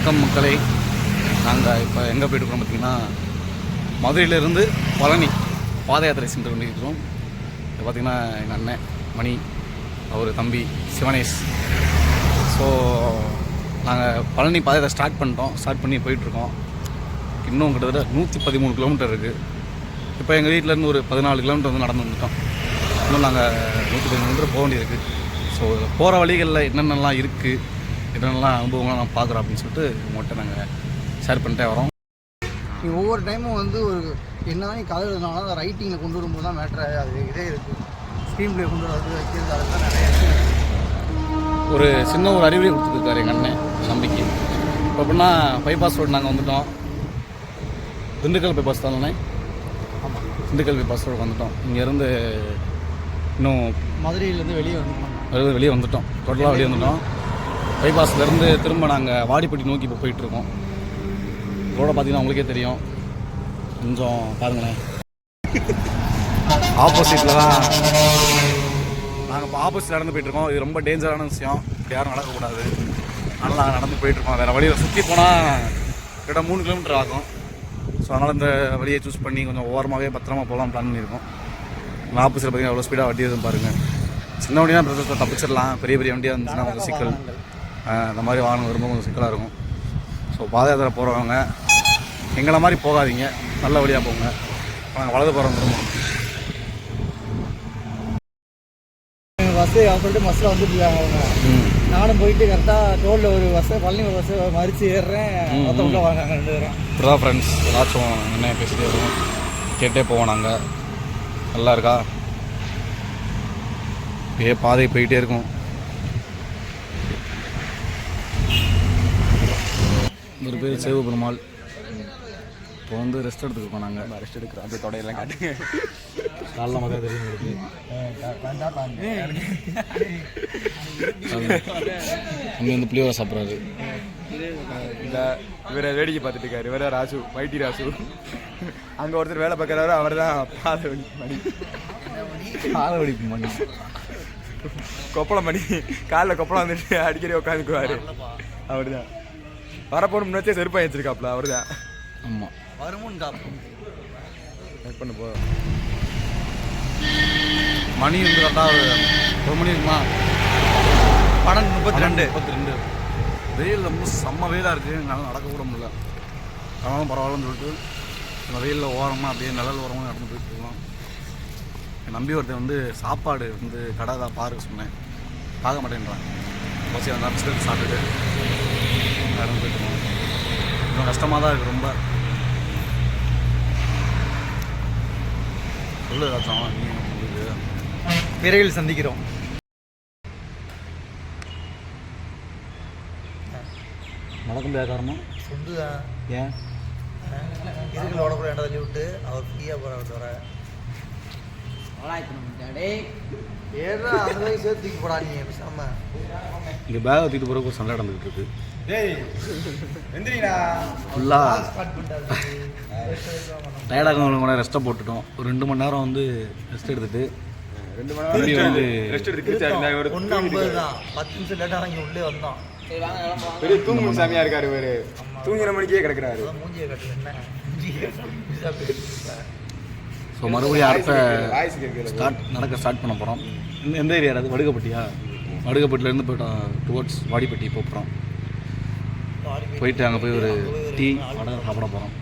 வணக்கம் மக்களே. நாங்கள் இப்போ எங்கே போயிட்டு இருக்கோம் பார்த்தீங்கன்னா மதுரையிலேருந்து பழனி பாத யாத்திரை சென்று கொண்டிருக்கிறோம். இப்போ பார்த்திங்கன்னா எங்கள் அண்ணன் மணி அவர் தம்பி சிவனேஷ். ஸோ நாங்கள் பழனி பாத யாத்திரை ஸ்டார்ட் பண்ணிட்டோம். ஸ்டார்ட் பண்ணி போயிட்டுருக்கோம் இன்னும் கிட்டத்தட்ட நூற்றி பதிமூணு கிலோமீட்டர் இருக்குது இப்போ எங்கள் வீட்டிலேருந்து ஒரு பதினாலு கிலோமீட்டர் வந்து நடந்து வந்துட்டோம். இன்னும் நாங்கள் நூற்றி பதிமூணு கிலோமீட்டர் போக வேண்டியிருக்கு ஸோ போகிற வழிகளில் என்னென்னலாம் இருக்குது என்னென்னலாம் அனுபவங்கள்லாம் நான் பார்க்குறோம் அப்படின்னு சொல்லிட்டு உங்கள்கிட்ட நாங்கள் ஷேர் பண்ணிட்டே வரோம். நீ ஒவ்வொரு டைமும் வந்து ஒரு என்னதான் நீ கதை எழுதினாலும் அதை ரைட்டிங்கில் கொண்டு வரும்போது தான் மேட்ரு அது இதே இருக்குது ஸ்க்ரீன் ப்ளே கொண்டு வரது வைக்கிறது அதெல்லாம் நிறைய இருக்கு. ஒரு சின்ன ஒரு அறிவுரை கொடுத்துருக்காரு எங்கள் அண்ணன் நம்பிக்கை இப்போ எப்படின்னா பைபாஸ் ரோடு நாங்கள் வந்துட்டோம். திண்டுக்கல் பைபாஸ் தானே ஆமாம் திண்டுக்கல் பைபாஸ் ரோடு வந்துட்டோம். இங்கேருந்து இன்னும் மதுரையிலேருந்து வெளியே வந்து வெளியே வெளியே வந்துட்டோம். டோட்டலாக வெளியே வந்துட்டோம். பைபாஸ்லேருந்து திரும்ப நாங்கள் வாடிப்பட்டி நோக்கி இப்போ போயிட்டுருக்கோம். ரோட பார்த்தீங்கன்னா உங்களுக்கே தெரியும். கொஞ்சம் பாருங்களேன். ஆப்போசிட்டில் தான் நாங்கள் இப்போ ஆப்போசிட் நடந்து போயிட்டுருக்கோம். இது ரொம்ப டேஞ்சரான விஷயம். யாரும் நடக்கக்கூடாது. அதனால் நாங்கள் நடந்து போயிட்டுருக்கோம். வேறு வழியில் சுற்றி போனால் கிட்ட மூணு கிலோமீட்டர் ஆகும். ஸோ அதனால் இந்த வழியை சூஸ் பண்ணி கொஞ்சம் ஓரமாகவே பத்திரமா போகலாம் பிளான் பண்ணியிருக்கோம். ஆப்போசிட்டில் பார்த்தீங்கன்னா எவ்வளோ ஸ்பீடாக வண்டி எதுவும் பாருங்கள் சின்ன வண்டியாக பிரச்சனை தப்பிச்சிடலாம். பெரிய பெரிய வண்டியாக இருந்துச்சுன்னா கொஞ்சம் சிக்கல். இந்த மாதிரி வாகனம் வரும்போது கொஞ்சம் சிக்கலாக இருக்கும். ஸோ பாத யாத்திரை போகிறவங்க எங்களை மாதிரி போகாதீங்க. நல்ல வழியாக போங்க. நாங்கள் வலது போகிறோம் திரும்ப பஸ்ஸு சொல்லிட்டு பஸ்ஸில் வந்துட்டு அவங்க. நானும் போயிட்டு கரெக்டாக டோலில் ஒரு பஸ்ஸை பழனி ஒரு பஸ்ஸை மறித்து ஏறுறேன். மொத்தம் உள்ள வராங்க ரெண்டு பேரும். ஃப்ரெண்ட்ஸ் ஏதாச்சும் என்ன பேசிட்டே இருக்கோம் கேட்டே போவோம் நாங்கள் நல்லா இருக்கா? அப்படியே பாதை போயிட்டே இருக்கும். ஒரு பேர் சேவு பெருமாள் இப்போ வந்து ரெஸ்ட் எடுத்துருக்கோம் நாங்கள் ரெஸ்ட் எடுக்கிறோம். அப்படியே தொடையெல்லாம் காட்டுங்க. காலைல மாதிரி தெரியும் தம்பி வந்து புளியோரை சாப்பிட்றாரு. இந்த இவரை வேடிக்கை பார்த்துட்டு இருக்காரு. இவர ராசு வைட்டி ராசு அங்க ஒருத்தர் வேலை பார்க்கறாரு அவர் தான் பாதவழி மணி. காலை வலிப்பு மணி. கொப்பளம் மணி. காலில் கொப்பளம் வந்துட்டு அடிக்கடி உட்காந்துக்குவாரு. அவர் தான் வரப்போன முன்னாச்சே செருப்பாக வச்சிருக்காப்ல அவர் தான் ஆமாம் வருமுன் காப்போம். வெயிட் பண்ண போ. மணி வந்து கரெக்டாக ஒரு ஒரு மணி இருக்குமா? பன்னெண்டு முப்பத்தி ரெண்டு. முப்பத்தி ரெண்டு. வெயில் ரொம்ப செம்ம வெயிலாக இருக்குது என்னால் நடக்க கூட முடியல. ஆனாலும் பரவாயில்லன்னு சொல்லிட்டு இந்த வெயிலில் ஓரமாக அப்படியே நிழல் ஓரமாக நடந்து போயிட்டு இருக்கோம். என் நம்பி ஒருத்தன் வந்து சாப்பாடு வந்து கடை தான் பாருக்க சொன்னேன். பார்க்க மாட்டேன்றான். பசி அந்த பிஸ்கட் சாப்பிட்டுட்டு நடந்து போயிட்டு கொஞ்சம் கஷ்டமாக தான் இருக்குது ரொம்ப. சொல்லு ஏதாச்சும் நீ உங்களுக்கு விரைவில் சந்திக்கிறோம். நடக்க முடியாத காரணம்? சொந்து தான் ஏன் இதுக்குள்ள ஓடக்கூட இடம் தள்ளி விட்டு அவர் ஃப்ரீயாக போகிற வர ஏறா அந்த வயசு சேர்த்துக்கு போடா நீ பேசாம இங்கே பேக் தூக்கிட்டு ஒரு சண்டை நடந்துகிட்டு இருக்கு. டயர்டாக கூட ரெஸ்ட்டை போட்டுட்டோம். ஒரு ரெண்டு மணி நேரம் வந்து ரெஸ்ட் எடுத்துட்டு ரெண்டு மணி வந்து ரெஸ்ட் எடுத்து கிழிச்சாரு ஒரு ஒன்று ஐம்பது தான். பத்து நிமிஷம் லேட்டாக இங்கே உள்ளே வந்தோம். பெரிய தூங்கும் சாமியா இருக்காரு இவரு. தூங்குற மணிக்கே கிடக்குறாரு. மூஞ்சியை ஸோ மறுபடியும் அடுத்த ஸ்டார்ட் நடக்க ஸ்டார்ட் பண்ண போகிறோம் எந்த ஏரியா அது வடுகப்பட்டியா? வடுகப்பட்டிலேருந்து போயிட்டோம் டுவோர்ட்ஸ் வாடிப்பட்டி போகிறோம் போயிட்டு அங்கே போய் ஒரு டீ வடை சாப்பிட போகிறோம்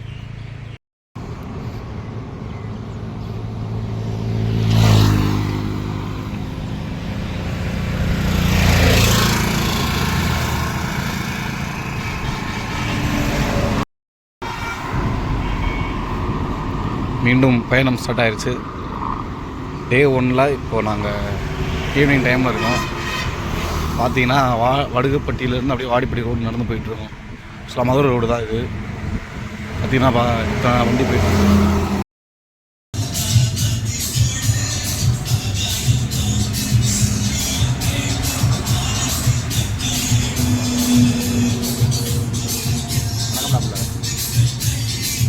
மீண்டும் பயணம் ஸ்டார்ட் ஆயிடுச்சு டே ஒன்னில் இப்போது நாங்கள் ஈவினிங் டைமில் இருக்கோம். பார்த்தீங்கன்னா வா வடுகப்பட்டியிலேருந்து அப்படியே வாடிப்பட்டி ரோடு நடந்து போயிட்டுருக்கோம் ஸோ மதுரை ரோடு தான் இது. பார்த்தீங்கன்னா பா வண்டி போயிட்டு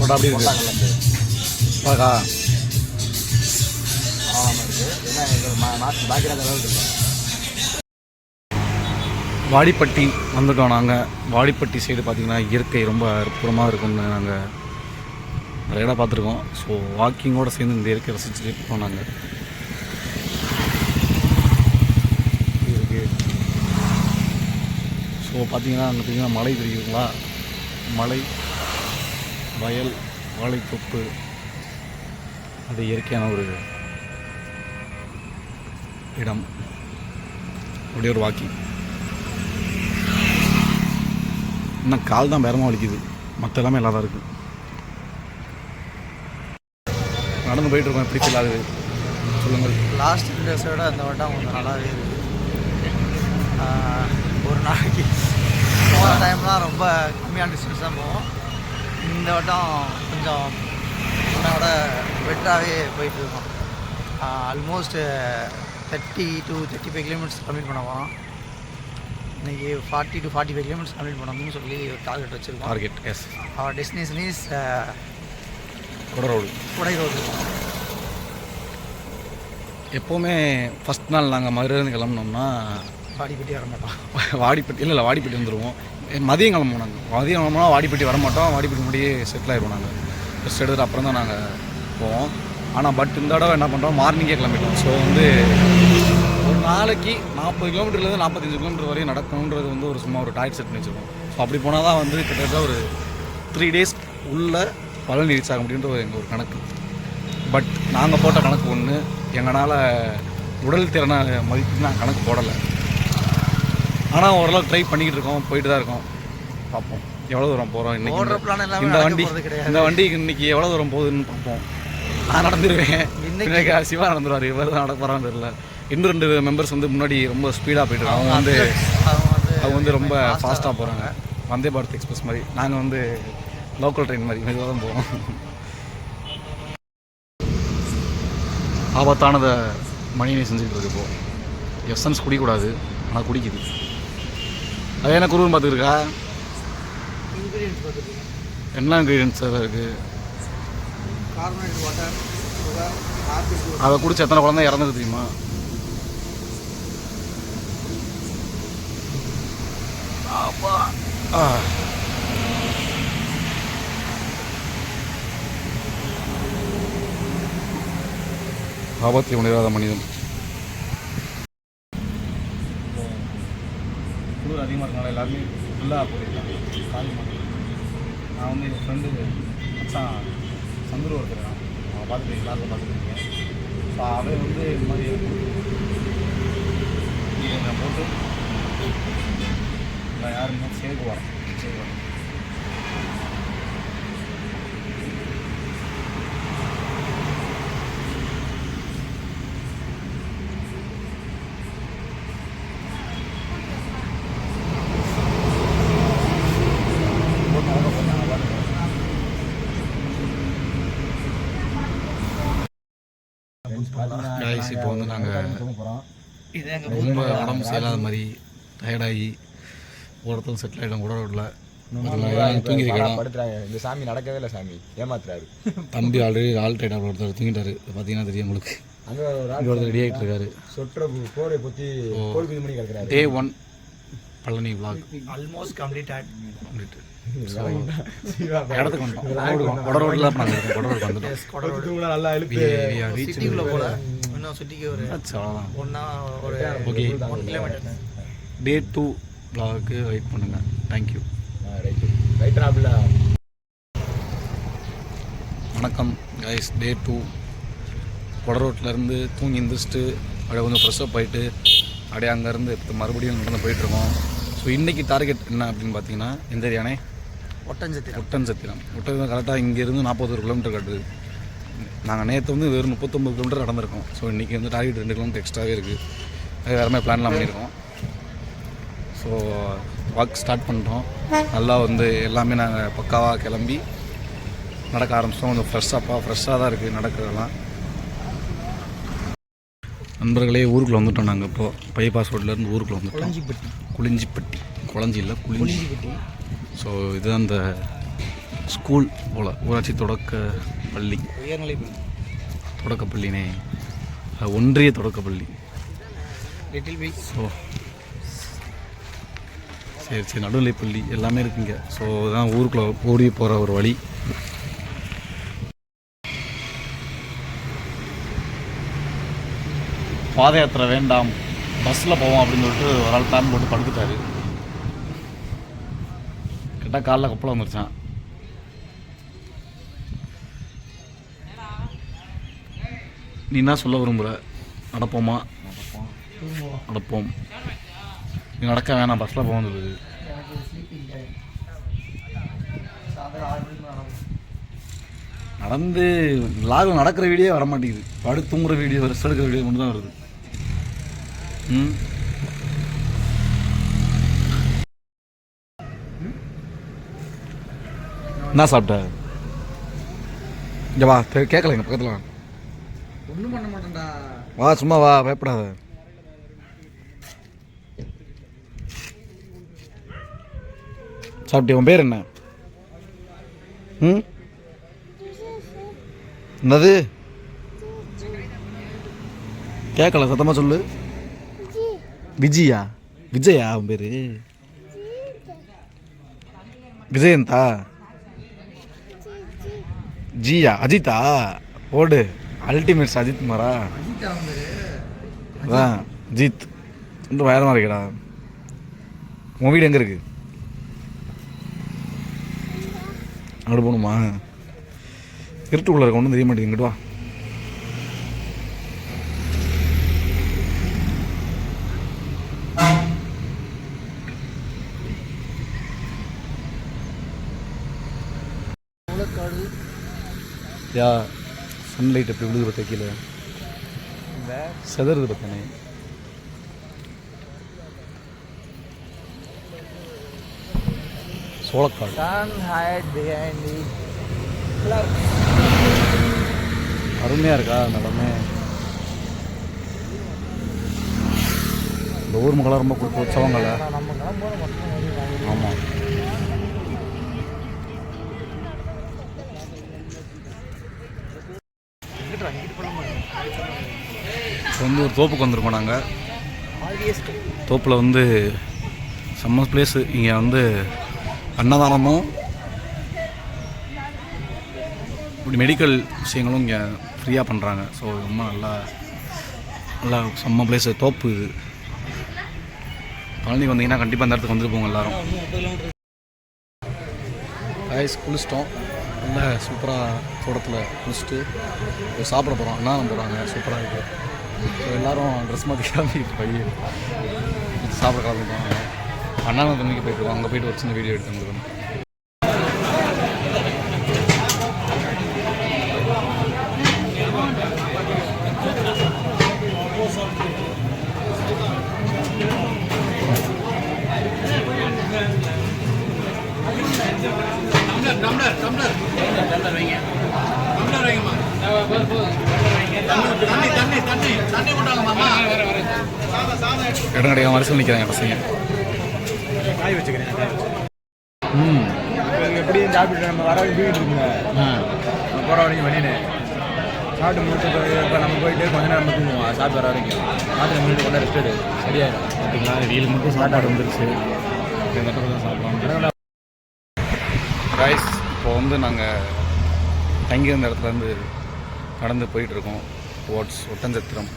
அப்படியே பாக்கா வாடிப்பட்டி வந்துட்டோம் நாங்கள் வாடிப்பட்டி சைடு பார்த்திங்கன்னா இயற்கை ரொம்ப அற்புதமாக இருக்கும்னு நாங்கள் நிறைய இடம் பார்த்துருக்கோம். ஸோ வாக்கிங்கோடு சேர்ந்து இந்த இயற்கை ரசிச்சுட்டு இருக்கோம் நாங்கள் ஸோ பார்த்தீங்கன்னா அங்கே பார்த்தீங்கன்னா மலை தெரியுங்களா மலை வயல் வாழைத்தொப்பு அது இயற்கையான ஒரு இடம். அப்படியே ஒரு வாக்கிங். இன்னும் கால் தான் பேரமாக வலிக்குது. மற்ற எல்லாமே நல்லா தான் இருக்குது நடந்து போயிட்டு இருக்கோம். எப்படி ஃபீல் ஆகுது? சொல்லுங்கள். லாஸ்ட் டேஸை விட இந்த வட்டம் கொஞ்சம் நல்லாவே இருக்குது ஒரு நாளைக்கு போகிற டைம்லாம் ரொம்ப கம்மியான டிஸ்டன்ஸ் தான் போவோம். இந்த வட்டம் கொஞ்சம் முன்ன விட பெட்டராகவே போயிட்டு இருக்கோம் almost thirty to thirty five kilometres complete பண்ண போகிறோம் இன்றைக்கி forty to forty five kilometres complete பண்ணணும்னு சொல்லி ஒரு டார்கெட் வச்சுருக்கோம். Target is our destination is Kodai road Kodai road எப்போவுமே ஃபஸ்ட் நாள் நாங்கள் மதுரையிலேருந்து கிளம்புனோம்னா பாடிப்பட்டி வர மாட்டோம் வாடிப்பட்டி இல்லை இல்லை வாடிப்பட்டி வந்துடுவோம் மதியம் கிளம்புவோம் நாங்கள் மதியம் கிளம்புனா வாடிப்பட்டி வர மாட்டோம் வாடிப்பட்டி முன்னாடியே செட்டில் ஆயிடுவோம் நாங்கள் ரெஸ்ட் எடுத்துட்டு அப்புறம் தான் நாங்கள் போவோம். ஆனால் பட் இந்த தடவை என்ன பண்ணுறோம் மார்னிங்கே கிளம்பிட்டோம். ஸோ வந்து ஒரு நாளைக்கு நாற்பது கிலோமீட்டர்லேருந்து நாற்பத்தஞ்சு கிலோமீட்டர் வரையும் நடக்கணுன்றது வந்து ஒரு சும்மா ஒரு டாய்ட் செட் பண்ணி வச்சுருக்கோம் ஸோ அப்படி போனால் தான் வந்து கிட்டத்தட்ட ஒரு த்ரீ டேஸ் உள்ள பலன் ரீச் ஆக முடியுன்ற ஒரு எங்கள் ஒரு கணக்கு. பட் நாங்கள் போட்ட கணக்கு ஒன்று எங்களால் உடல் திறனை மதித்து நான் கணக்கு போடலை. ஆனால் ஓரளவுக்கு ட்ரை பண்ணிக்கிட்டு இருக்கோம். போயிட்டு தான் இருக்கோம். பார்ப்போம். எவ்வளோ தூரம் போகிறோம் இன்னைக்கு? இந்த வண்டி இந்த வண்டிக்கு இன்னைக்கு எவ்வளோ தூரம் போகுதுன்னு பார்ப்போம். நான் நடந்துருவேன். இன்னைக்கு- பின்னாடி சிவா நடந்துருவார். இவர் தான் நடக்க போகிறான்னு தெரியல. இன்னும் ரெண்டு மெம்பர்ஸ் வந்து முன்னாடி ரொம்ப ஸ்பீடாக போயிட்டு அவங்க வந்து அவங்க வந்து ரொம்ப ஃபாஸ்ட்டாக போகிறாங்க வந்தே பாரத் எக்ஸ்பிரஸ் மாதிரி. நாங்கள் வந்து லோக்கல் ட்ரெயின் மாதிரி. மெதுவாக தான் போவோம். ஆபத்தானதை மணியை செஞ்சுக்கிட்டு இருக்கு இப்போ. எசன்ஸ் குடிக்கூடாது ஆனால் குடிக்குது. அது என்ன குருவன் பார்த்துருக்கா இன்க்ரீடியன்ஸ் பார்த்துருக்கீங்க? என்ன இன்க்ரீடியன்ஸ் அதில் இருக்குது கார்பனேட் வாட்டர் சுகர் ஆப்பிள் அதை குடிச்சு எத்தனை குழந்தை இறந்தது தெரியுமா? அப்பா. ஆ. ஆபத்தை உணராத மனிதன். குளிர் அதிகமாக இருக்கனால எல்லாருமே ஃபுல்லாக போயிருக்காங்க காலி பண்ணி நான் வந்து என் ஃப்ரெண்டு மச்சான் சந்துரு ஒருத்தர் அவன் பார்த்துருக்கீங்க கிளாஸில் பார்த்துருக்கீங்க. ஸோ அவன் வந்து இந்த மாதிரி இதை போட்டு நான் யாருமே சேகு வரேன் வரேன் கைஸ் இப்போ வந்து நாங்கள் ரொம்ப உடம்பு சரியில்லாத மாதிரி டயர்டாகி ஒரு இடத்துல செட்டில் ஆகிடும் கூட படுத்துறாங்க. இந்த சாமி நடக்கவே இல்லை சாமி. ஏமாத்துறாரு. தம்பி ஆல்ரெடி ஆல் டைட் ஒருத்தர் தூங்கிட்டாரு. இது பார்த்தீங்கன்னா தெரியும் உங்களுக்கு. அங்க ஒருத்தர் ரெடி ஆகிட்டு இருக்காரு சொற்ற போரை கிடக்குறாரு. Day one Palani vlog. Almost complete add complete இடத்துக்கு வந்துட்டோம். கொட ரோட்டில் தான் நாங்கள் இருக்கோம். கொட ரோடு வந்துட்டோம் நல்லா We- we are reached சிட்டிக்குள்ளே போல. இன்னும் சிட்டிக்கு ஒரு That's அவ்வளோதான் ஒன்றா ஒரு okay one kilometre day two vlogக்கு wait பண்ணுங்கள் தேங்க்யூ ரைட் வணக்கம் கைஸ் டே டூ கொட ரோட்லேருந்து தூங்கி எந்திரிச்சிட்டு அப்படியே கொஞ்சம் ஃப்ரெஷ்அப் ஆகிட்டு அப்படியே அங்கேருந்து இப்போ மறுபடியும் நடந்து போயிட்டுருக்கோம் ஸோ இன்றைக்கி டார்கெட் என்ன அப்படின்னு பார்த்தீங்கன்னா எந்த ஏரியானே ஒட்டஞ்சத்திரம். ஒட்டன் சத்திரம் ஒட்டன் கரெக்டாக இங்கேருந்து நாற்பத்தொரு கிலோமீட்டர் கட்டுது. நாங்கள் நேற்று வந்து வெறும் முப்பத்தொம்பது கிலோமீட்டர் நடந்திருக்கோம். ஸோ இன்றைக்கி வந்து டார்கெட் ரெண்டு கிலோமீட்டர் எக்ஸ்ட்ராவே இருக்குது அது வேறு மாதிரி பிளான்லாம் பண்ணியிருக்கோம். ஸோ வாக் ஸ்டார்ட் பண்ணிட்டோம். நல்லா வந்து எல்லாமே நாங்கள் பக்காவாக கிளம்பி நடக்க ஆரம்பிச்சிட்டோம். கொஞ்சம் ஃப்ரெஷ்ஷாப்பா ஃப்ரெஷ்ஷாக தான் இருக்குது நடக்கிறதெல்லாம். நண்பர்களே ஊருக்குள்ளே வந்துட்டோம் நாங்கள் இப்போ. பைபாஸ் ரோட்லேருந்து ஊருக்குள்ளே வந்துட்டோம். குளஞ்சிப்பட்டி குளிஞ்சிப்பட்டி குளஞ்சி இல்லை குளிஞ்சி. குளஞ்சிப்பட்டி. ஸோ இதுதான் அந்த ஸ்கூல் போல் ஊராட்சி தொடக்க பள்ளி. உயர்நிலைப்பள்ளி தொடக்கப்பள்ளினே அஹ் ஒன்றிய தொடக்கப்பள்ளி லிட்டில் பை ஸோ சரி சரி நடுநிலைப்பள்ளி எல்லாமே இருக்குங்க. ஸோ இதுதான் ஊருக்குள்ளே ஓடி போகிற ஒரு வழி. பாத யாத்திரை வேண்டாம். பஸ்ஸில் போவோம் அப்படின்னு சொல்லிட்டு ஒரு ஆள் பிளான் போட்டு படுத்துட்டாரு. கரெக்டாக காலைல கொப்பளம் வந்துருச்சான் நீ என்ன சொல்ல விரும்புகிற நடப்போமா? நடப்போம். நீ நடக்க வேணாம் பஸ்ஸில் போக வந்தது நடந்து லாகில் நடக்கிற வீடியோ வர மாட்டேங்குது படு தூங்குற வீடியோ ரெஸ்ட் எடுக்கிற வீடியோ மட்டும் தான் வருது. ம்? என்ன சாப்பிட்ட? இங்கே வா கேட்கல எங்கள் பக்கத்தில் வா. ஒன்றும் பண்ண மாட்டேன்டா. வா சும்மா வா பயப்படாத. சாப்பிட்டியா? உன் பேர் என்ன? ம்? என்னது? கேட்கல சத்தமாக சொல்லு. விஜயா? விஜயா உன் பேர்? விஜயந்தா? ஜியா அஜித்தா ஓடு. அல்டிமேட்ஸ் அஜித் வந்து அதான் ஜீத் ரொம்ப வேறமாக இருக்கடா. உன் வீடு எங்கே இருக்கு? அங்கே போகணுமா? இருட்டுக்குள்ள இருக்க ஒன்றும் தெரிய மாட்டேங்குது. இங்கிட்டு வா. யா சன்லைட் எப்படி விழுது பார்த்த கீழே? செதறுது பார்த்தானே சோளக்காடு அருமையாக இருக்கா அந்த இடமே இந்த ஊர் மக்களாக ரொம்ப கொடுத்து மட்டும் ஆமாம் வந்து ஒரு தோப்புக்கு வந்திருக்கோம் நாங்கள் தோப்பில் வந்து செம்ம பிளேஸு இங்கே வந்து அன்னதானமும் இப்படி மெடிக்கல் விஷயங்களும் இங்கே ஃப்ரீயாக பண்ணுறாங்க ஸோ ரொம்ப நல்லா நல்லா செம்ம பிளேஸு தோப்பு இது. பழனிக்கு வந்தீங்கன்னா கண்டிப்பாக அந்த இடத்துக்கு வந்துட்டு போங்க எல்லாரும். ஐஸ் குளிச்சிட்டோம். நல்ல சூப்பராக தோட்டத்தில் குளிச்சுட்டு சாப்பிட போகிறோம் அண்ணா போகிறாங்க சூப்பராக இருக்குது ஸோ எல்லோரும் ட்ரெஸ் மாற்றி கிளம்பிட்டு பையன் சாப்பிட கிளம்பிட்டோம். அண்ணாநகர் தண்ணிக்கு போயிட்டு அங்கே போயிட்டு ஒரு சின்ன வீடியோ எடுத்து வந்துருக்கோம் இடம் கிடைக்காம வரிசையில் நிற்கிறாங்க பசங்க. காய் வச்சுக்கிறேன் ம். எப்படியும் சாப்பிட்டு நம்ம வர வீட்டு இருக்குங்க போகிற வரைக்கும் வெளியே சாப்பிட்டு முடிச்சு இப்போ நம்ம போயிட்டு கொஞ்ச நேரம் தூங்குவோம் சாப்பிட்டு வர வரைக்கும் சாப்பிட்டு முடிச்சு கொண்டா ரெஸ்ட் எடு சரியாயிடும் ஓகேங்களா வீலுக்கு மட்டும் சாப்பாடு வந்துருச்சு இந்த தான் சாப்பிடுவோம் ரைஸ் இப்போ வந்து நாங்கள் தங்கியிருந்த இடத்துலேருந்து நடந்து போயிட்டுருக்கோம். டுவோர்ட்ஸ் ஒட்டஞ்சத்திரம்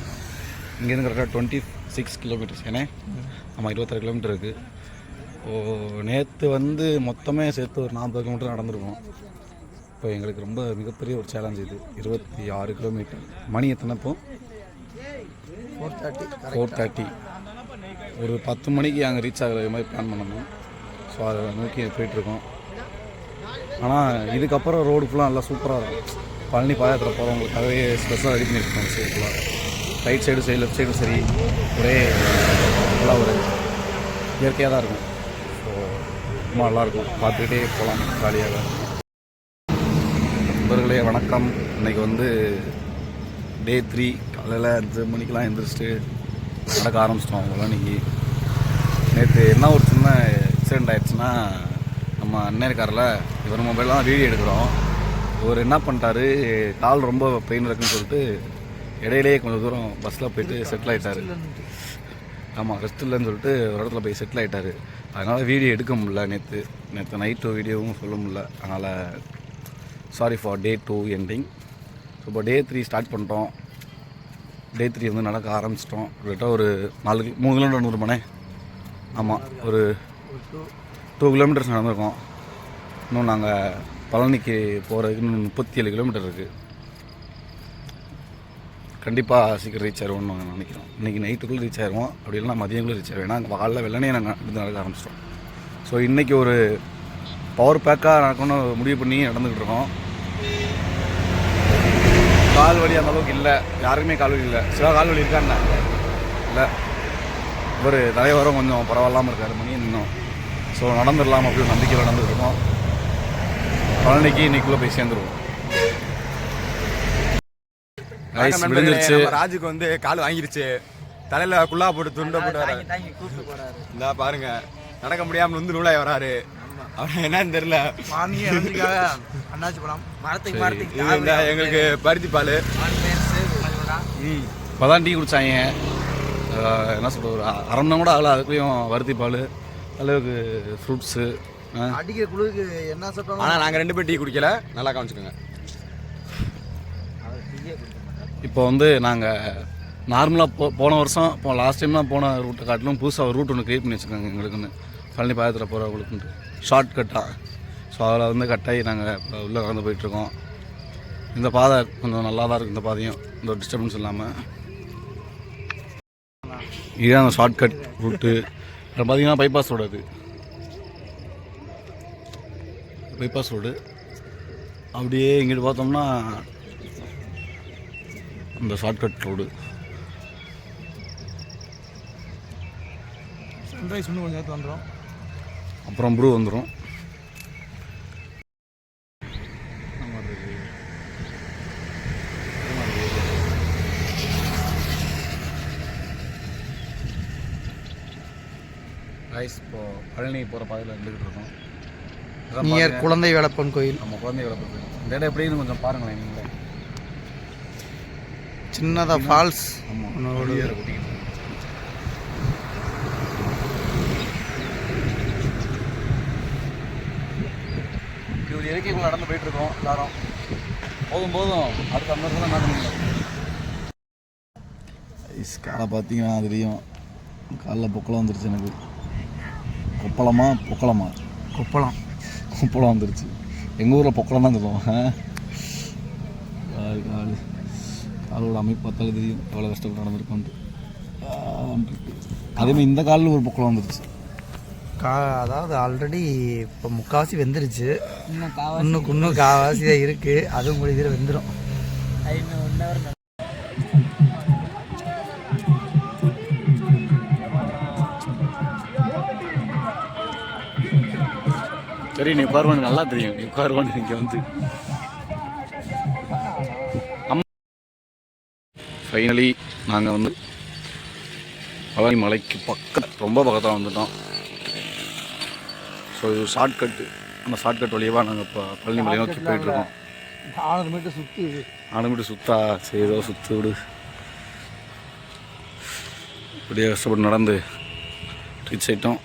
இங்கேருந்து கரெக்டாக டுவெண்ட்டி சிக்ஸ் கிலோமீட்டர்ஸ் ஏன்னா ஆமாம் இருபத்தாறு கிலோமீட்டர் இருக்குது இப்போது நேற்று வந்து மொத்தமே சேர்த்து ஒரு நாற்பது கிலோமீட்டர் நடந்திருக்கோம். இப்போ எங்களுக்கு ரொம்ப மிகப்பெரிய ஒரு சேலஞ்ச் இது. இருபத்தி ஆறு கிலோமீட்டர் மணி எத்தனை இப்போ? ஃபோர் தேர்ட்டி ஃபோர் தேர்ட்டி ஒரு பத்து மணிக்கு அங்கே ரீச் ஆகிற மாதிரி பிளான் பண்ணணும். ஸோ அதை நோக்கி போயிட்டுருக்கோம். ஆனால் இதுக்கப்புறம் ரோடு ஃபுல்லாக நல்லா சூப்பராக இருக்கும். பழனி பாதத்தில் போகிறவங்களுக்காகவே ஸ்பெஷலாக ரெடி பண்ணியிருக்கோம். சைடு ஃபுல்லாக ரைட் சைடு சரி லெஃப்ட் சைடும் சரி. ஒரே நல்லா ஒரு இயற்கையாக தான் இருக்கும். ஸோ ரொம்ப நல்லாயிருக்கும் பார்த்துக்கிட்டே போகலாம் ஜாலியாக. நண்பர்களே வணக்கம். இன்னைக்கு வந்து டே த்ரீ காலையில் அஞ்சு மணிக்கெலாம் எழுந்திரிச்சிட்டு நடக்க ஆரம்பிச்சிட்டோம் அவங்களாம் இன்றைக்கி நேற்று என்ன ஒரு சின்ன ஆக்சிடெண்ட் ஆயிடுச்சுன்னா நம்ம அண்ணன் இருக்காரில் இவர் மொபைலில் தான் வீடியோ எடுக்கிறோம். இவர் என்ன பண்ணிட்டாரு கால் ரொம்ப பெயின் இருக்குன்னு சொல்லிட்டு இடையிலேயே கொஞ்சம் தூரம் பஸ்ஸில் போயிட்டு செட்டில் ஆயிட்டாரு. ஆமாம் ரெஸ்ட் இல்லைன்னு சொல்லிட்டு ஒரு இடத்துல போய் செட்டில் ஆயிட்டாரு. அதனால் வீடியோ எடுக்க முடியல நேற்று நேற்று நைட்டு வீடியோவும் சொல்ல முடியல. அதனால் sorry for day two ending so இப்போ டே த்ரீ ஸ்டார்ட் பண்ணிட்டோம். டே த்ரீ வந்து நடக்க ஆரம்பிச்சிட்டோம். கிட்டத்தட்ட ஒரு நாலு மூணு கிலோமீட்டர் வந்துருமாண்ணே ஆமாம் ஒரு டூ கிலோமீட்டர்ஸ் நடந்திருக்கோம். இன்னும் நாங்கள் பழனிக்கு போகிறதுக்கு இன்னும் முப்பத்தி ஏழு கிலோமீட்டர் இருக்குது கண்டிப்பாக சீக்கிரம் ரீச் ஆயிடுவோம்னு நாங்கள் நினைக்கிறோம். இன்றைக்கி நைட்டுக்குள்ளே ரீச் ஆயிடுவோம் அப்படி இல்லைனா மதியங்களும் ரீச் ஆயிடுவோம் ஏன்னா காலைல வெள்ளனே நாங்கள் நடந்து நடக்க ஆரம்பிச்சிட்டோம். ஸோ இன்றைக்கி ஒரு பவர் பேக்காக நடக்கணும்னு முடிவு பண்ணி நடந்துக்கிட்டு இருக்கோம். கால் வலி அந்த அளவுக்கு இல்லை. யாருக்குமே கால் வலி இல்லை. சில கால் வலி இருக்காண்ணா இல்லை. இவர் தலைவரும் கொஞ்சம் பரவாயில்லாமல் இருக்கார். மணி இன்னும். ஸோ நடந்துடலாம் அப்படின்னு நம்பிக்கையில் நடந்துகிட்டு இருக்கோம். பழனிக்கு இன்னைக்குள்ளே போய் சேர்ந்துருவோம். ஐஸ் விழுந்துருச்சு. ராஜுக்கு வந்து கால் வாங்கிருச்சு. தலையில குள்ளா போட்டு துண்டை போட்டு வராரு இந்தா பாருங்க. நடக்க முடியாம வந்து நூலாய் வராரு. அவன் என்னன்னு தெரியல. அண்ணாச்சி பழம் மரத்துக்கு மரத்துக்கு எங்களுக்கு பருத்தி பால். ம். டீ குடித்தாங்க என்ன சொல்கிறது ஒரு அரை மணி நேரம் கூட ஆகல. அதுக்குள்ளேயும் வறுத்தி பால் அளவுக்கு ஃப்ரூட்ஸு அடிக்கிற குளிருக்கு என்ன சாப்பிட்டாலும் ஆனா நாங்க ரெண்டு பேரும் டீ குடிக்கல. நல்லா காமிச்சுக்கோங்க இப்போ வந்து நாங்கள் நார்மலாக போ போன வருஷம் இப்போ லாஸ்ட் டைம்லாம் போன ரூட்டை காட்டிலும் புதுசாக ஒரு ரூட் ஒன்று க்ரியேட் பண்ணி வச்சுருக்காங்க எங்களுக்குன்னு. பழனி பாயத்தில் போகிறவங்களுக்குன்ட்டு ஷார்ட் கட்டாக ஸோ அதில் வந்து கட்டாகி நாங்கள் இப்போ உள்ளே நடந்து போயிட்டுருக்கோம். இந்த பாதை கொஞ்சம் நல்லா தான் இருக்குது இந்த பாதையும். இந்த ஒரு டிஸ்டர்பன்ஸ் இல்லாமல் இதுதான் அந்த ஷார்ட் கட் ரூட்டு அப்புறம் பார்த்தீங்கன்னா பைபாஸ் ரோடு அது. பைபாஸ் ரோடு அப்படியே இங்கிட்டு பார்த்தோம்னா அந்த ஷார்ட்கட் ரோடு சன்ரைஸ் இன்னும் கொஞ்சம் நேரத்து வந்துடும் அப்புறம் ப்ரூ வந்துடும் ரைஸ் இப்போ பழனி போகிற பாதையில் இருந்துக்கிட்டு இருக்கோம். நியர் குழந்தை வேலப்பன் கோயில். நம்ம குழந்தை வளர்ப்பு இந்த இடம் எப்படின்னு கொஞ்சம் பாருங்களேன் நீங்களே. சின்னதா ஃபால்ஸ். ஒரு இயற்கைக்குள்ள நடந்து போயிட்டு இருக்கோம் எல்லாரும். போதும் போதும். அடுத்த அந்த தான் நடந்து ஐஸ் காலை பார்த்தீங்கன்னா தெரியும். காலில் பொக்கலம் வந்துருச்சு எனக்கு. கொப்பளமா பொக்கலமா? கொப்பளம். கொப்பளம் வந்துருச்சு. எங்கள் ஊரில் பொக்கலம் தான் சொல்லுவோம் கால் கால். காலோட அமைப்பு பார்த்தாலே தெரியும் எவ்வளோ கஷ்டப்பட்டு நடந்திருக்கோன்ட்டு. அதேமாதிரி இந்த காலில் ஒரு பொக்கலம் வந்துருச்சு. கா அதாவது ஆல்ரெடி இப்போ முக்கால்வாசி வெந்துருச்சு. இன்னும் இன்னும் காவாசி தான் இருக்கு. அதுவும் கூட இதில் வெந்துடும் சரி நீ உட்காருவானு நல்லா தெரியும். நீ உட்காருவானு இங்கே வந்து. ஃபைனலி நாங்கள் வந்து பழனி மலைக்கு பக்கத்து ரொம்ப பக்கத்தில் வந்துட்டோம். ஸோ இது ஷார்ட்கட்டு அந்த ஷார்ட்கட் வழியாக நாங்கள் இப்போ பழனி மலை நோக்கி போயிட்டுருக்கோம் நானூறு மீட்டர் சுற்றி ஆனமிட்டு சுத்தா? சரி ஏதோ சுற்று விடு. இப்படியே கஷ்டப்பட்டு நடந்து ரீச் ஆயிட்டோம்.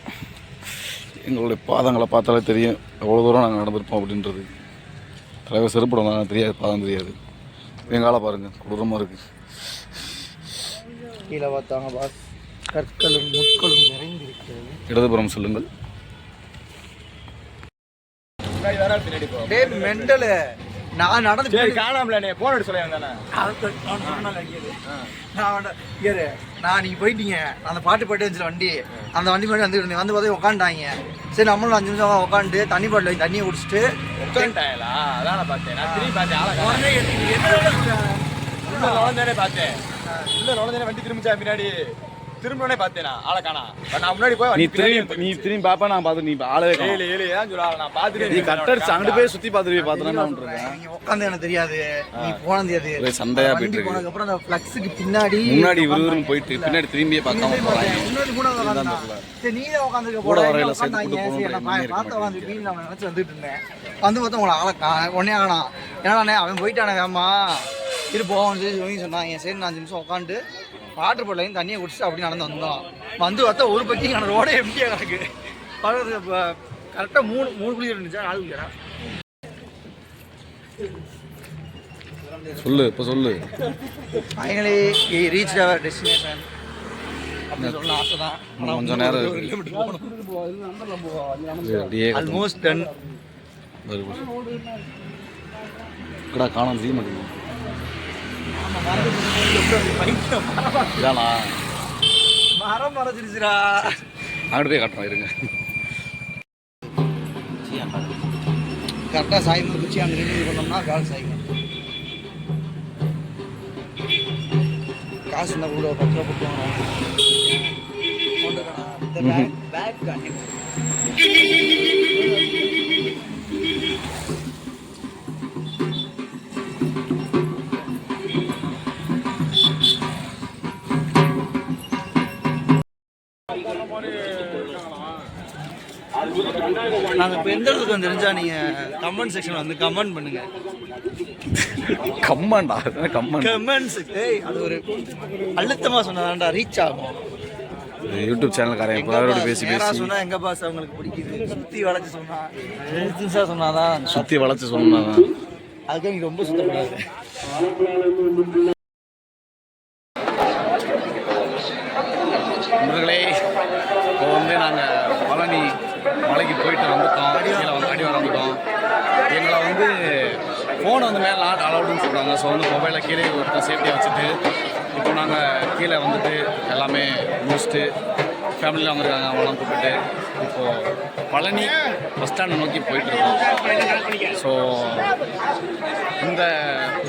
எங்களுடைய பாதங்களை பார்த்தாலே தெரியும். எவ்வளோ தூரம் நாங்கள் நடந்திருப்போம் அப்படின்றது. தலைவர் செருப்படம் வந்தாங்க தெரியாது பாதம் தெரியாது. எங்கால பாருங்கள் கொடூரமாக இருக்குது கீழே பார்த்தாங்க பாஸ். கற்களும் முட்களும் நிறைந்திருக்கிறது. இடதுபுறம் சொல்லுங்கள். முன்னாடி வர பின்னாடி போ டே மெண்டலு. நான் நடந்து சரி காணாமல நீ போன் எடுத்து சொல்ல தானே நான் இரு, நான் நீங்க போயிட்டீங்க. அந்த பாட்டு பாட்டு வந்துச்சு வண்டி. அந்த வண்டி மாதிரி வந்து இருந்தேன். வந்து பார்த்தா உட்காந்துட்டாங்க சரி நம்மளும் அஞ்சு நிமிஷம் உட்காந்து தண்ணி பாட்டில் வாங்கி தண்ணியை குடிச்சிட்டு உட்காந்துட்டாங்களா அதான் நான் பார்த்தேன். நான் திரும்பி பார்த்தேன். உடனே பார்த்தேன். உள்ள நுழைஞ்சானே வண்டி திரும்பிச்சா பின்னாடி. திரும்பினே பார்த்தேன்? நான் ஆளை காணா. நான் முன்னாடி போய் நீ திரும்பி நீ திரும்பி பாப்பா நான் பார்த்து நீ ஆளவே. ஏழு ஏழு ஏன் சொல்ல நான் பார்த்துட்டு நீ கட்டடிச்சு அங்கிட்டு போய் சுற்றி பார்த்துட்டு பண்ணுறேன் நீங்க உட்காந்து எனக்கு தெரியாது. நீ போனது தெரியாது சண்டையா போயிட்டு இருக்கு. போனதுக்கு அப்புறம் அந்த ஃப்ளக்ஸுக்கு பின்னாடி முன்னாடி விறுவிறுன்னு போயிட்டு பின்னாடி திரும்பியே பார்க்காம போகிறாங்க முன்னாடி கூட உட்காந்துட்டான். சரி நீ தான் உட்காந்துருக்க கூட போற. வரையில சேர்த்து உட்காந்தாங்க. கூட்டு போகணும் நான் பார்த்து உட்காந்து வீட்டுல நான் நினைச்சு வந்துட்டு இருந்தேன். வந்து பார்த்தா உங்களை ஆளை கா உடனே காணாம். ஏன்னா அவன் போயிட்டானே வேமா இரு சொல்லி சொல்லி சொன்னாங்க சரி நான் அஞ்சு நிமிஷம் உட்காந்து வாட்டர் பாட்டிலையும் தண்ணியை குடிச்சிட்டு அப்படி நடந்து வந்தோம். வந்து பார்த்தா ஒரு பக்கம் ரோடே எம்டியாக கிடக்கு. பழகிறது கரெக்டாக மூணு மூணு குழி இருந்துச்சா? நாலு குழியா சொல்லு இப்போ சொல்லு. ஃபைனலி ரீச் அவர் டெஸ்டினேஷன் கொஞ்சம் நேரம் ஆல்மோஸ்ட் டன் காணும் செய்ய மாட்டேங்குது இதானா? மரம் மறைச்சிருச்சுடா அங்கிட்டு போய் காட்டுறோம் இருங்க. கரெக்டாக சாய்ந்து குச்சி அங்கே நின்று பண்ணோம்னா கால் சாய்க்கும் காசு இருந்தால் கூட பத்து ரூபா பேக் பேக் நாங்கள் இப்போ எந்த இடத்துக்கு வந்து தெரிஞ்சா நீங்கள் கமெண்ட் செக்ஷனில் வந்து கமெண்ட் பண்ணுங்க. கம்மாண்டா? கம்மான் கமெண்ட்ஸ் ஏய் அது ஒரு அழுத்தமாக சொன்னதாண்டா ரீச் ஆகும். யூடியூப் சேனல்காரன் இப்போ அவரோட பேசி பேசி. சொன்னா எங்க பாஸ் அவங்களுக்கு பிடிக்குது? சுத்தி வளைச்சு சொன்னா. எழுத்துசா சொன்னாதான். சுற்றி வளைச்சு சொன்னாங்க அதுக்கு நீங்க ரொம்ப சுத்தப்படாது நண்பர்களே இப்போ வந்து நாங்கள் பழனி மலைக்கு போயிட்டு வந்துட்டோம் கீழே வந்து அடி வர வந்துட்டோம் எங்களை வந்து ஃபோனை வந்து மேலே நாட் அலவுடுன்னு சொல்கிறாங்க ஸோ வந்து மொபைலை கீழே ஒருத்தர் சேஃப்டியாக வச்சுட்டு இப்போ நாங்கள் கீழே வந்துட்டு எல்லாமே முடிச்சுட்டு ஃபேமிலியில் வந்திருக்காங்க அவங்களாம் கூப்பிட்டு இப்போது பழனி பஸ் ஸ்டாண்டை நோக்கி போயிட்டுருக்கோம் ஸோ இந்த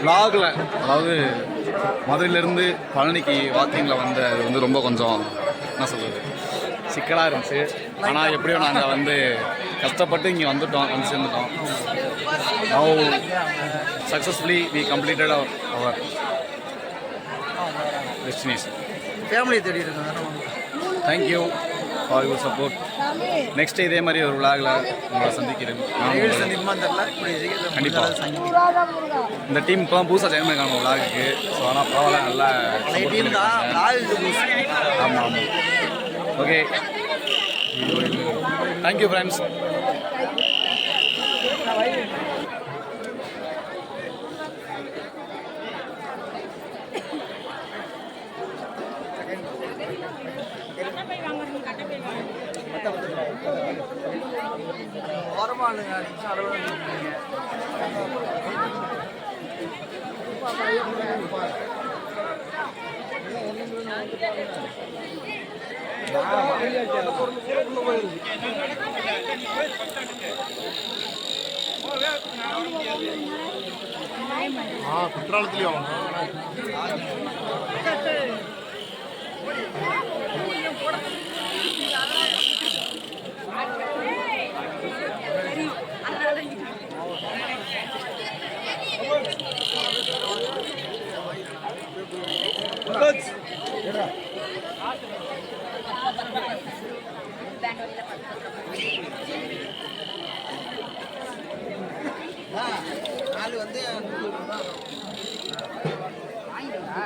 vlogல அதாவது மதுரையிலேருந்து பழனிக்கு வாக்கிங்கில் வந்த அது வந்து ரொம்ப கொஞ்சம் என்ன சொல்கிறது சிக்கலாக இருந்துச்சு. ஆனால் எப்படியோ நாங்கள் வந்து கஷ்டப்பட்டு இங்கே வந்துட்டோம் வந்து சேர்ந்துட்டோம். Now successfully we completed our our destination family தேடி thank you for your support next இதே மாதிரி ஒரு விழாவில் உங்களை சந்திக்கிறேன். நான் வீடு உங்களை- சந்திப்புமா தெரியல. கூடிய சீக்கிரத்துல கண்டிப்பா. முடிஞ்ச அளவு சந்திக்கிறேன். இந்த டீம் இப்போ தான் புதுசாக ஜாயின் பண்ணிருக்காங்க விழாவுக்கு ஸோ ஆனால் பரவாயில்ல நல்லா. ஆமாம் ஆமாம் ஓகே தேங்க்யூ ஃப்ரெண்ட்ஸ் இல்லைங்க நிமிஷம் அளவு நாலு வந்து வாங்கிடுவா